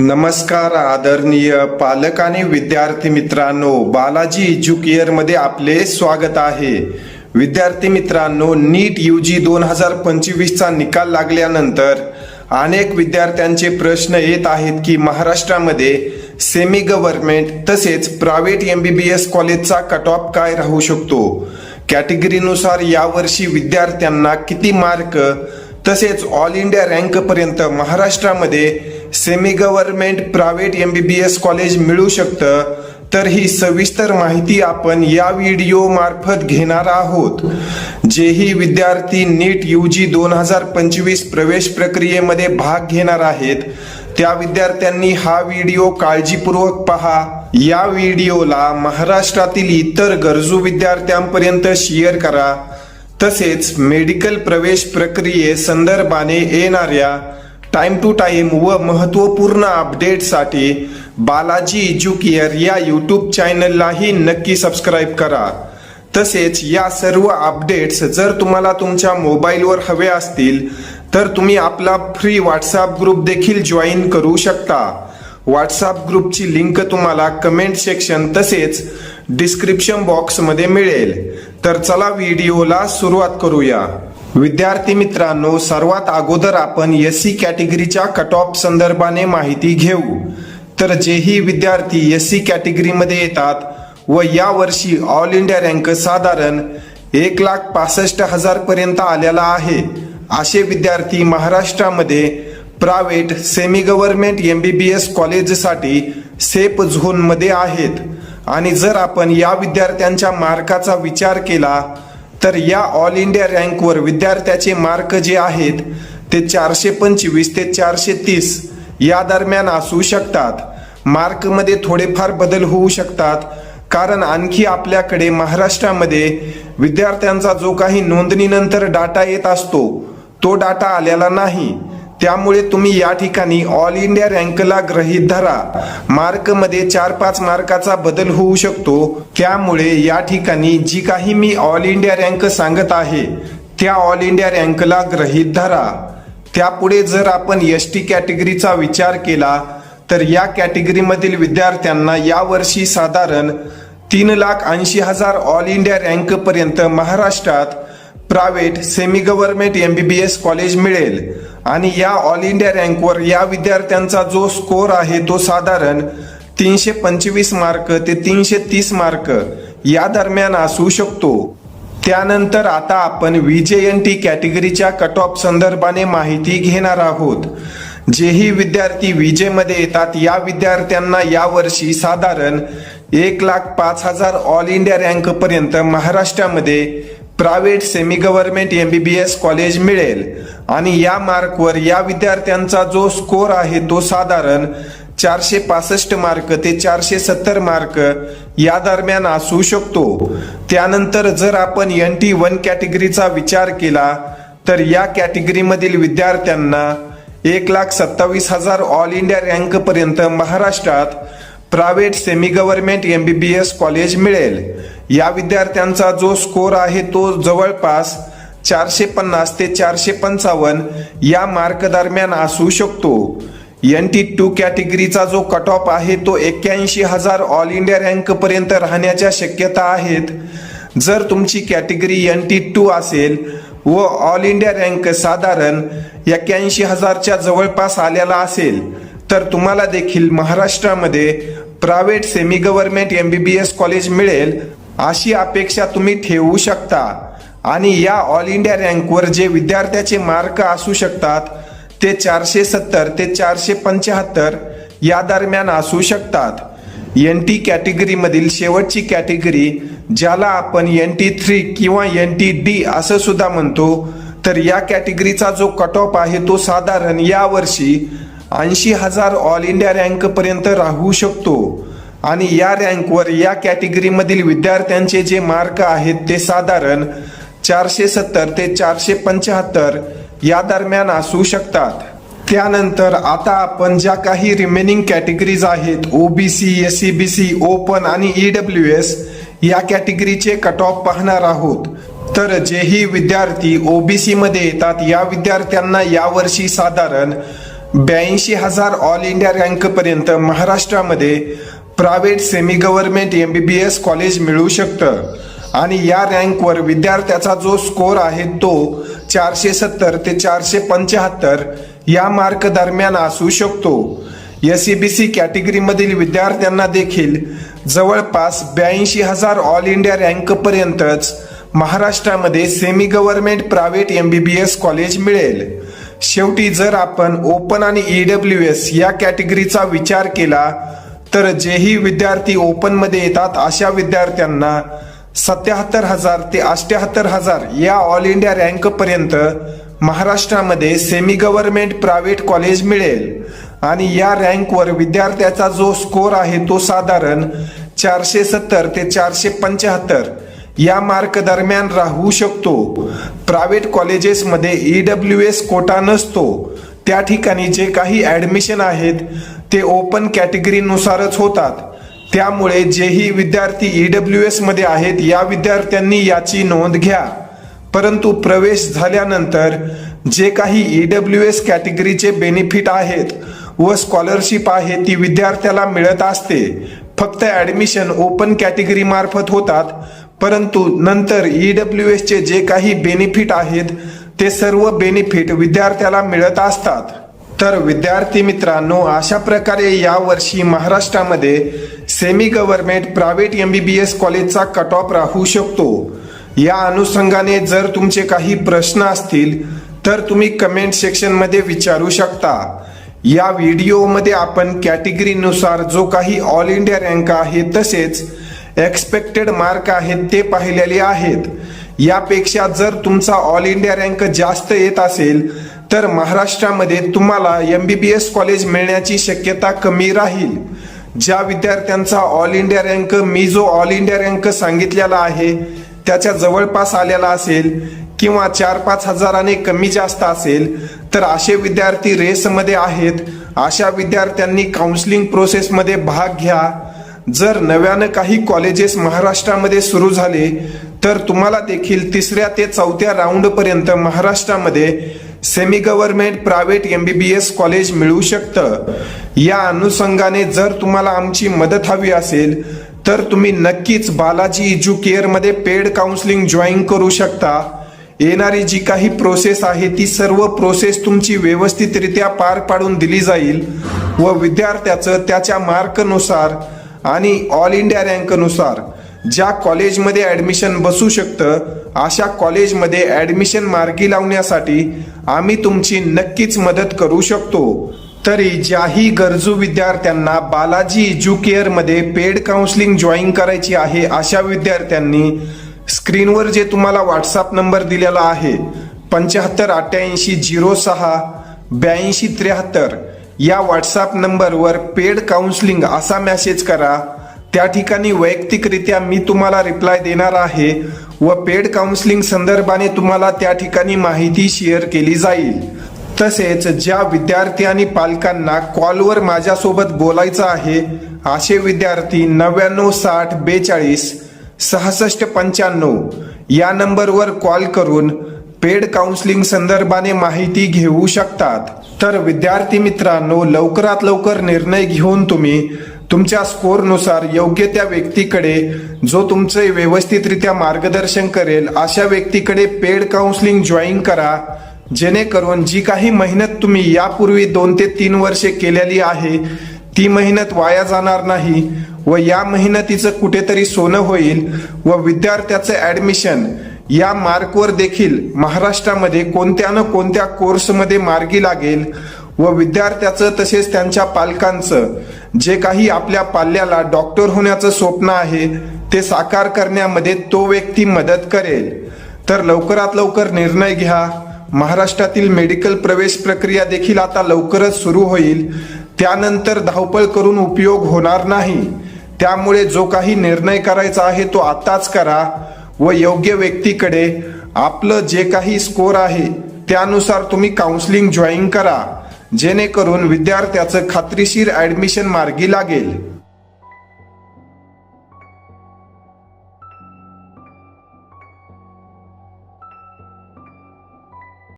नमस्कार आदरणीय पालक आणि विद्यार्थी मित्रांनो बालाजी एज्युकेअरमध्ये आपले स्वागत आहे. विद्यार्थी मित्रांनो नीट यू जी दोन हजार पंचवीसचा निकाल लागल्यानंतर अनेक विद्यार्थ्यांचे प्रश्न येत आहेत की महाराष्ट्रामध्ये सेमी गव्हर्नमेंट तसेच private M B B S कॉलेजचा कट ऑफ काय राहू शकतो? कॅटेगरीनुसार यावर्षी विद्यार्थ्यांना किती मार्क तसेच ऑल इंडिया रँकपर्यंत महाराष्ट्रामध्ये semi government private M B B S college मिळू शकतं. तर ही सविस्तर माहिती आपण या व्हिडिओ मार्फत घेणार आहोत. जेही विद्यार्थी नीट यू जी दोन हजार पंचवीस प्रवेश प्रक्रियेमध्ये भाग घेणार आहेत त्या विद्यार्थ्यांनी हा व्हिडिओ काळजीपूर्वक पहा. या व्हिडिओला महाराष्ट्रातील इतर गरजू विद्यार्थ्यांपर्यंत शेअर करा. तसेच मेडिकल प्रवेश प्रक्रिये संदर्भाने येणाऱ्या टाइम टू टाइम व महत्त्वपूर्ण अपडेटसाठी बालाजी एज्युकेअर या यूट्यूब चॅनललाही नक्की सबस्क्राईब करा. तसेच या सर्व अपडेट्स जर तुम्हाला तुमच्या मोबाईलवर हवे असतील तर तुम्ही आपला फ्री व्हॉट्सअप ग्रुप देखील जॉईन करू शकता. व्हॉट्सअप ग्रुपची लिंक तुम्हाला कमेंट सेक्शन तसेच डिस्क्रिप्शन बॉक्समध्ये मिळेल. तर चला व्हिडिओला सुरुवात करूया. विद्यार्थी मित्रांनो सर्वात अगोदर आपण एस सी कॅटेगरीच्या कट ऑफ संदर्भाने माहिती घेऊ. तर जेही विद्यार्थी एस सी कॅटेगरीमध्ये येतात व या वर्षी ऑल इंडिया रँक साधारण एक लाख पासष्ट हजार पर्यंत आलेला आहे असे विद्यार्थी महाराष्ट्रामध्ये private semi government M B B S कॉलेजसाठी safe झोनमध्ये आहेत. आणि जर आपण या विद्यार्थ्यांच्या मार्काचा विचार केला तर या ऑल इंडिया रँकवर विद्यार्थ्याचे मार्क जे आहेत ते चारशे पंचवीस ते चारशे तीस या दरम्यान असू शकतात. मार्कमध्ये थोडेफार बदल होऊ शकतात कारण आणखी आपल्याकडे महाराष्ट्रामध्ये विद्यार्थ्यांचा जो काही नोंदणीनंतर डाटा येत असतो तो डाटा आलेला नाही. त्यामुळे तुम्ही या ठिकाणी ऑल इंडिया रँकला ग्रहित धरा. मार्कमध्ये चार पाच मार्काचा बदल होऊ शकतो. त्यामुळे या ठिकाणी जी काही मी ऑल इंडिया रँक सांगत आहे त्या ऑल इंडिया रँकला ग्रहित धरा. त्यापुढे जर आपण एस टी कॅटेगरीचा विचार केला तर या कॅटेगरीमधील विद्यार्थ्यांना यावर्षी साधारण तीन लाख ऐंशी हजार ऑल इंडिया रँकपर्यंत महाराष्ट्रात private semi government M B B S college मिळेल. आणि या ऑल इंडिया रँकवर या विद्यार्थ्यांचा जो स्कोर आहे तो साधारण तीनशे पंचवीस मार्क ते तीनशे तीस मार्क या दरम्यान असू शकतो. त्यानंतर आता आपण एन टी कॅटेगरीच्या कट ऑफ संदर्भाने माहिती घेणार आहोत. जेही विद्यार्थी विजेमध्ये येतात या विद्यार्थ्यांना यावर्षी साधारण एक लाख पाच हजार ऑल इंडिया रँकपर्यंत महाराष्ट्रामध्ये private semi government M B B S college मिळेल. आणि या मार्कवर या विद्यार्थ्यांचा जो स्कोर आहे तो साधारण चारशे पासष्ट मार्क ते चारशे सत्तर मार्क या दरम्यान असू शकतो. त्यानंतर जर आपण एन टी वन कॅटेगरीचा विचार केला तर या कॅटेगरीमधील विद्यार्थ्यांना एक लाख सत्तावीस हजार ऑल इंडिया रँकपर्यंत महाराष्ट्रात private semi government M B B S college मिळेल. या विद्यार्थ्यांचा जो स्कोर आहे तो जवळपास चारशे पन्नास ते चारशे पंचावन्न या मार्क दरम्यान असू शकतो. एन टी टू कॅटेगरीचा जो कट ऑफ आहे तो एक्क्याऐंशी हजार ऑल इंडिया रँक पर्यंत राहण्याच्या शक्यता आहेत. जर तुमची कॅटेगरी एन टी टू असेल व ऑल इंडिया रँक साधारण एक्क्याऐंशी हजारच्या जवळपास आलेला असेल तर तुम्हाला देखील महाराष्ट्रामध्ये private semi government M B B S college मिळेल. अशी अपेक्षा तुम्ही ठेवू शकता. आणि या ऑल इंडिया रँकवर जे विद्यार्थ्याचे मार्क असू शकतात ते चारशे सत्तर ते चारशे पंच्याहत्तर या दरम्यान असू शकतात. एन टी कॅटेगरीमधील शेवटची कॅटेगरी ज्याला आपण एन टी थ्री किंवा एन टी डी असं सुद्धा म्हणतो तर या कॅटेगरीचा जो कट ऑफ आहे तो साधारण यावर्षी ऐंशी हजार ऑल इंडिया रँकपर्यंत राहू शकतो. आणि या रँकवर या कॅटेगरीमधील विद्यार्थ्यांचे जे मार्क आहेत ते साधारण चारशे सत्तर ते चारशे पंच्याहत्तर या दरम्यान असू शकतात. त्यानंतर आता आपण ज्या काही रिमेनिंग कॅटेगरीज आहेत OBC S C B C open आणि ई डब्ल्यू एस या कॅटेगरीचे कट ऑफ पाहणार आहोत. तर जेही विद्यार्थी ओबीसी मध्ये येतात या विद्यार्थ्यांना यावर्षी साधारण ब्याऐंशी हजार ऑल इंडिया रँक पर्यंत महाराष्ट्रामध्ये private semi government M B B S college मिळू शकतं. आणि या रँकवर विद्यार्थ्याचा जो स्कोर आहे तो चारशे सत्तर ते चारशे पंच्याहत्तर या मार्क दरम्यान असू शकतो. एस बी सी कॅटेगरीमधील विद्यार्थ्यांना देखील जवळपास ब्याऐंशी हजार ऑल इंडिया रँकपर्यंतच महाराष्ट्रामध्ये semi government private M B B S college मिळेल. शेवटी जर आपण ओपन आणि ई डब्ल्यू एस या कॅटेगरीचा विचार केला तर जेही विद्यार्थी ओपनमध्ये येतात अशा विद्यार्थ्यांना सत्याहत्तर हजार ते अष्ट्याहत्तर हजार या ऑल इंडिया रँकपर्यंत महाराष्ट्रामध्ये सेमी गव्हर्नमेंट प्रायव्हेट कॉलेज मिळेल. आणि या रँकवर विद्यार्थ्याचा जो स्कोर आहे तो साधारण चारशे सत्तर ते चारशे पंच्याहत्तर या मार्क दरम्यान राहू शकतो. प्रायव्हेट कॉलेजेसमध्ये ई डब्ल्यू एस कोटा नसतो. त्या ठिकाणी जे काही ॲडमिशन आहेत ते ओपन कॅटेगरीनुसारच होतात. त्यामुळे जेही विद्यार्थी ई डब्ल्यू एसमध्ये आहेत या विद्यार्थ्यांनी याची नोंद घ्या. परंतु प्रवेश झाल्यानंतर जे काही ई डब्ल्यू एस कॅटेगरीचे बेनिफिट आहेत व स्कॉलरशिप आहे ती विद्यार्थ्याला मिळत असते. फक्त ॲडमिशन ओपन कॅटेगरी मार्फत होतात परंतु नंतर ई डब्ल्यू एसचे जे काही बेनिफिट आहेत ते सर्व बेनिफिट विद्यार्थ्याला मिळत असतात. तर विद्यार्थी मित्रांनो अशा प्रकारे यावर्षी महाराष्ट्रामध्ये semi government private M B B S कॉलेजचा कट ऑफ राहू शकतो. या अनुषंगाने जर तुमचे काही प्रश्न असतील तर तुम्ही कमेंट सेक्शनमध्ये विचारू शकता. या व्हिडिओमध्ये आपण कॅटेगरीनुसार जो काही ऑल इंडिया रँक आहे तसेच एक्सपेक्टेड मार्क आहेत ते पाहिलेले आहेत. यापेक्षा जर तुमचा ऑल इंडिया रँक जास्त येत असेल तर महाराष्ट्रामध्ये तुम्हाला M B B S college मिळण्याची शक्यता कमी राहील. ज्या विद्यार्थ्यांचा ऑल इंडिया रँक मी जो ऑल इंडिया रँक सांगितलेला आहे त्याच्या जवळपास आलेला असेल किंवा चार पाच हजाराने कमी जास्त असेल तर असे विद्यार्थी रेसमध्ये आहेत. अशा विद्यार्थ्यांनी काउन्सिलिंग प्रोसेसमध्ये भाग घ्या. जर नव्यानं काही कॉलेजेस महाराष्ट्रामध्ये सुरू झाले तर तुम्हाला देखील तिसऱ्या ते चौथ्या राऊंडपर्यंत महाराष्ट्रामध्ये semi government private M B B S college मिळू शकतं. या अनुषंगाने जर तुम्हाला आमची मदत हवी असेल तर तुम्ही नक्कीच बालाजी इज्युकेअरमध्ये पेड काउन्सिलिंग जॉईन करू शकता. येणारी जी काही प्रोसेस आहे ती सर्व प्रोसेस तुमची व्यवस्थितरित्या पार पाडून दिली जाईल व विद्यार्थ्याचं त्याच्या मार्कनुसार आणि ऑल इंडिया रँकनुसार ज्या कॉलेजमध्ये ॲडमिशन बसू शकतं अशा कॉलेजमध्ये ॲडमिशन मार्गी लावण्यासाठी आम्ही तुमची नक्कीच मदत करू शकतो. तरी ज्याही गरजू विद्यार्थ्यांना बालाजी एज्युकेअरमध्ये पेड काउन्सिलिंग जॉईन करायची आहे अशा विद्यार्थ्यांनी स्क्रीनवर जे तुम्हाला व्हॉट्सअप नंबर दिलेला आहे पंच्याहत्तर अठ्ठ्याऐंशी झिरो सहा ब्याऐंशी त्र्याहत्तर या व्हॉट्सअप नंबरवर पेड काउन्सिलिंग असा मेसेज करा. त्या ठिकाणी वैयक्तिकरित्या मी तुम्हाला रिप्लाय देणार आहे. व पेड काउन्सिलिंग संदर्भाने तुम्हाला त्या ठिकाणी माहिती शेअर केली जाईल. तसेच ज्या विद्यार्थी आणि पालकांना कॉलवर माझ्यासोबत बोलायचं आहे असे विद्यार्थी नव्याण्णव साठ बेचाळीस सहासष्ट पंच्याण्णव या नंबरवर कॉल करून पेड काउन्सिलिंग संदर्भाने माहिती घेऊ शकतात. तर विद्यार्थी मित्रांनो लवकरात लवकर निर्णय घेऊन तुम्ही तुमच्या स्कोरनुसार योग्य त्या व्यक्तीकडे जो तुमचे व्यवस्थितरित्या मार्गदर्शन करेल अशा व्यक्तीकडे पेड काउन्सिलिंग जॉईन करा. जेणेकरून जी काही मेहनत तुम्ही यापूर्वी दोन ते तीन वर्षे केलेली आहे ती मेहनत वाया जाणार नाही व या मेहनतीचं कुठेतरी सोनं होईल व विद्यार्थ्याचं ऍडमिशन या मार्कवर देखील महाराष्ट्रामध्ये कोणत्या न कोणत्या कोर्समध्ये मार्गी लागेल. व विद्यार्थ्याचं तसेच त्यांच्या पालकांचं. जे काही आपल्या पाल्याला डॉक्टर होण्याचं स्वप्न आहे ते साकार करण्यामध्ये तो व्यक्ती मदत करेल. तर लवकरात लवकर निर्णय घ्या. महाराष्ट्रातील मेडिकल प्रवेश प्रक्रिया देखील आता लवकरच सुरू होईल. त्यानंतर धावपळ करून उपयोग होणार नाही. त्यामुळे जो काही निर्णय करायचा आहे तो आताच करा व योग्य व्यक्तीकडे आपलं जे काही स्कोर आहे त्यानुसार तुम्ही काउन्सिलिंग जॉईन करा. जेणेकरून विद्यार्थ्याचं खात्रीशीर ॲडमिशन मार्गी लागेल.